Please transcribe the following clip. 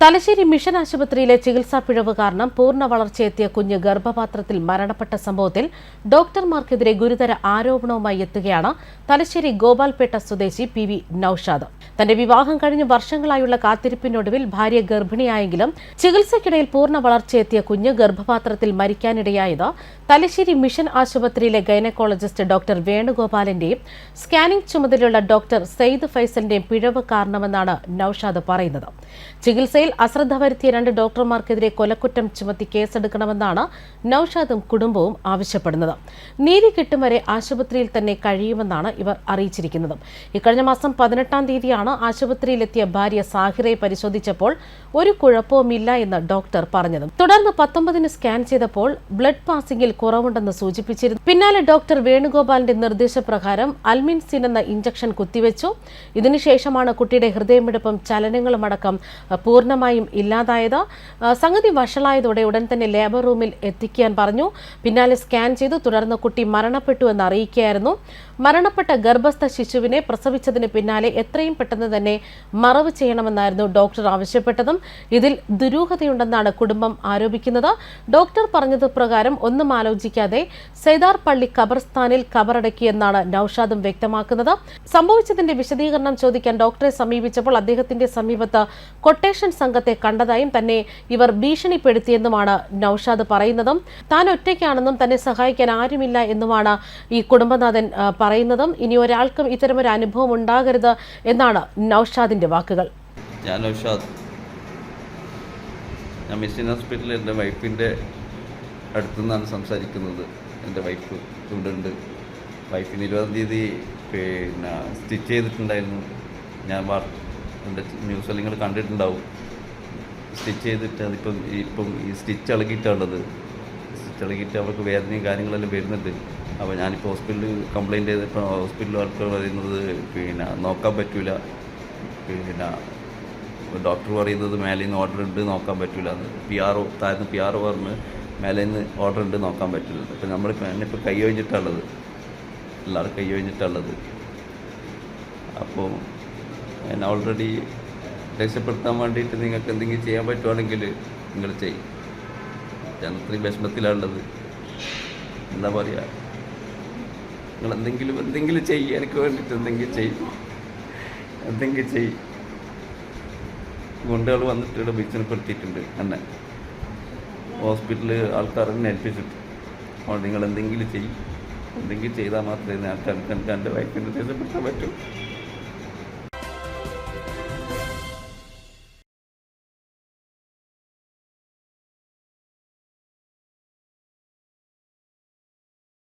Thalassery mission ആശുപത്രിയിലെ ചികിത്സാ പിഴവ് കാരണം പൂർണ വളർച്ചയെത്തിയ കുഞ്ഞ് ഗർഭപാത്രത്തിൽ മരണപ്പെട്ട സംഭവത്തിൽ ഡോക്ടർമാർക്കെതിരെ ഗുരുതര ആരോപണവുമായി എത്തുകയാണ് തലശ്ശേരി ഗോപാൽപേട്ട സ്വദേശി പി വി നൌഷാദ്. തന്റെ വിവാഹം കഴിഞ്ഞ് വർഷങ്ങളായുള്ള കാത്തിരിപ്പിനൊടുവിൽ ഭാര്യ ഗർഭിണിയായെങ്കിലും ചികിത്സയ്ക്കിടയിൽ പൂർണ വളർച്ചയെത്തിയ കുഞ്ഞ് ഗർഭപാത്രത്തിൽ മരിക്കാനിടയായത് തലശ്ശേരി മിഷൻ ആശുപത്രിയിലെ ഗൈനക്കോളജിസ്റ്റ് ഡോക്ടർ വേണുഗോപാലിന്റെയും സ്കാനിംഗ് ചുമതലയുള്ള ഡോക്ടർ സെയ്ദ് ഫൈസലിന്റെയും പിഴവ് കാരണമെന്നാണ് നൌഷാദ് പറയുന്നത്. ചികിത്സയിൽ അശ്രദ്ധ വരുത്തിയ രണ്ട് ഡോക്ടർമാർക്കെതിരെ കൊലക്കുറ്റം ചുമത്തി കേസെടുക്കണമെന്നാണ് നൌഷാദും കുടുംബവും ആവശ്യപ്പെടുന്നത്. നീതി കിട്ടും വരെ ആശുപത്രിയിൽ തന്നെ കഴിയുമെന്നാണ് ഇവർ അറിയിച്ചിരിക്കുന്നത്. ഇക്കഴിഞ്ഞ മാസം പതിനെട്ടാം തീയതിയാണ് ആശുപത്രിയിലെത്തിയ ഭാര്യ സാഹിറയെ പരിശോധിച്ചപ്പോൾ ഒരു കുഴപ്പവുമില്ല എന്ന് ഡോക്ടർ പറഞ്ഞത്. തുടർന്ന് പത്തൊമ്പതിന് സ്കാൻ ചെയ്തപ്പോൾ ബ്ലഡ് പാസിംഗിൽ കുറവുണ്ടെന്ന് സൂചിപ്പിച്ചിരുന്നു. പിന്നാലെ ഡോക്ടർ വേണുഗോപാലിന്റെ നിർദ്ദേശപ്രകാരം അൽമിൻസിൻ എന്ന ഇഞ്ചക്ഷൻ കുത്തിവെച്ചു. ഇതിനുശേഷമാണ് കുട്ടിയുടെ ഹൃദയമിടിപ്പും ചലനങ്ങളുമടക്കം അഹ്, പൂർണമായും ഇല്ലാതായത് സംഗതി വഷളായതോടെ ഉടൻ തന്നെ ലേബർ റൂമിൽ എത്തിക്കാൻ പറഞ്ഞു. പിന്നാലെ സ്കാൻ ചെയ്തു. തുടർന്ന് കുട്ടി മരണപ്പെട്ടു എന്ന് അറിയിക്കുകയായിരുന്നു. മരണപ്പെട്ട ഗർഭസ്ഥ ശിശുവിനെ പ്രസവിച്ചതിന് പിന്നാലെ എത്രയും പെട്ടെന്ന് തന്നെ മറവ് ചെയ്യണമെന്നായിരുന്നു ഡോക്ടർ ആവശ്യപ്പെട്ടതും. ഇതിൽ ദുരൂഹതയുണ്ടെന്നാണ് കുടുംബം ആരോപിക്കുന്നത്. ഡോക്ടർ പറഞ്ഞത് പ്രകാരം ഒന്നും ആലോചിക്കാതെ സൈദാർ പള്ളി ഖബർസ്ഥാനിൽ ഖബറടക്കിയെന്നാണ് നൌഷാദും വ്യക്തമാക്കുന്നത്. സംഭവിച്ചതിന്റെ വിശദീകരണം ചോദിക്കാൻ ഡോക്ടറെ സമീപിച്ചപ്പോൾ അദ്ദേഹത്തിന്റെ സമീപത്ത് കൊട്ടേഷൻ സംഘത്തെ കണ്ടതായും തന്നെ ഇവർ ഭീഷണിപ്പെടുത്തിയെന്നുമാണ് നൌഷാദ് പറയുന്നതും. താൻ ഒറ്റയ്ക്കാണെന്നും തന്നെ സഹായിക്കാൻ ആരുമില്ല എന്നുമാണ് ഈ കുടുംബനാഥൻ പറയുന്നതും. ഇനി ഒരാൾക്കും ഇത്തരമൊരു അനുഭവം ഉണ്ടാകരുത് എന്നാണ് നൌഷാദിന്റെ വാക്കുകൾ. ഞാൻ ഉഷാദ് ഞാൻ ഹോസ്പിറ്റലിൽ എന്റെ വൈഫിന്റെ അടുത്തു നിന്നാണ് സംസാരിക്കുന്നത്. എന്റെ വൈഫ് ഇവിടെ ഉണ്ട്. വൈഫിന് ഇരുപതാം തീയതി പിന്നെ സ്റ്റിച്ച് ചെയ്തിട്ടുണ്ടായിരുന്നു. ഞാൻ വാർ എന്റെ ന്യൂസിൽ നിങ്ങൾ കണ്ടിട്ടുണ്ടാവും. സ്റ്റിച്ച് ചെയ്തിട്ട് അതിപ്പം ഇപ്പം ഈ സ്റ്റിച്ച് ഇളകിയിട്ടുള്ളത്. സ്റ്റിച്ച് ഇളകിയിട്ട് അവർക്ക് വേദനയും കാര്യങ്ങളെല്ലാം വരുന്നുണ്ട്. അപ്പോൾ ഞാനിപ്പോൾ ഹോസ്പിറ്റലിൽ കംപ്ലയിന്റ് ചെയ്തപ്പോൾ ഹോസ്പിറ്റലിൽ ആൾക്കാർ പറയുന്നത് പിന്നെ നോക്കാൻ പറ്റില്ല പിന്നെ ഡോക്ടർ പറയുന്നത് മേലെ നിന്ന് ഓർഡർ ഉണ്ട് നോക്കാൻ പറ്റില്ല എന്ന്. പി ആർ ഒ താഴ്ന്ന് പി ആർ ഒ പറഞ്ഞ് മേലെ നിന്ന് ഓർഡർ ഉണ്ട് നോക്കാൻ പറ്റില്ല. അപ്പോൾ നമ്മൾ എന്നിപ്പോൾ കൈ ഒഴിഞ്ഞിട്ടുള്ളത്. എല്ലാവരും കൈ ഒഴിഞ്ഞിട്ടുള്ളത്. അപ്പോൾ ഞാൻ ഓൾറെഡി രക്ഷപ്പെടുത്താൻ വേണ്ടിയിട്ട് നിങ്ങൾക്ക് എന്തെങ്കിലും ചെയ്യാൻ പറ്റുവാണെങ്കിൽ നിങ്ങൾ ചെയ്യും. അത്രയും വിഷമത്തിലാണുള്ളത്. എന്താ പറയുക നിങ്ങൾ എന്തെങ്കിലും എന്തെങ്കിലും ചെയ്യും. എനിക്ക് വേണ്ടിയിട്ട് എന്തെങ്കിലും ചെയ്യും. എന്തെങ്കിലും ചെയ്യും. ഗുണ്ടകൾ വന്നിട്ട് ഇവിടെ ഭീഷണിപ്പെടുത്തിയിട്ടുണ്ട് എന്നെ ഹോസ്പിറ്റലിൽ ആൾക്കാർ എന്നെ ഏൽപ്പിച്ചിട്ട്. അപ്പോൾ നിങ്ങൾ എന്തെങ്കിലും ചെയ്യും. എന്തെങ്കിലും ചെയ്താൽ മാത്രമേ ഞാൻ എനിക്ക് എന്റെ വൈഫിനെ രക്ഷപ്പെടുത്താൻ പറ്റൂ.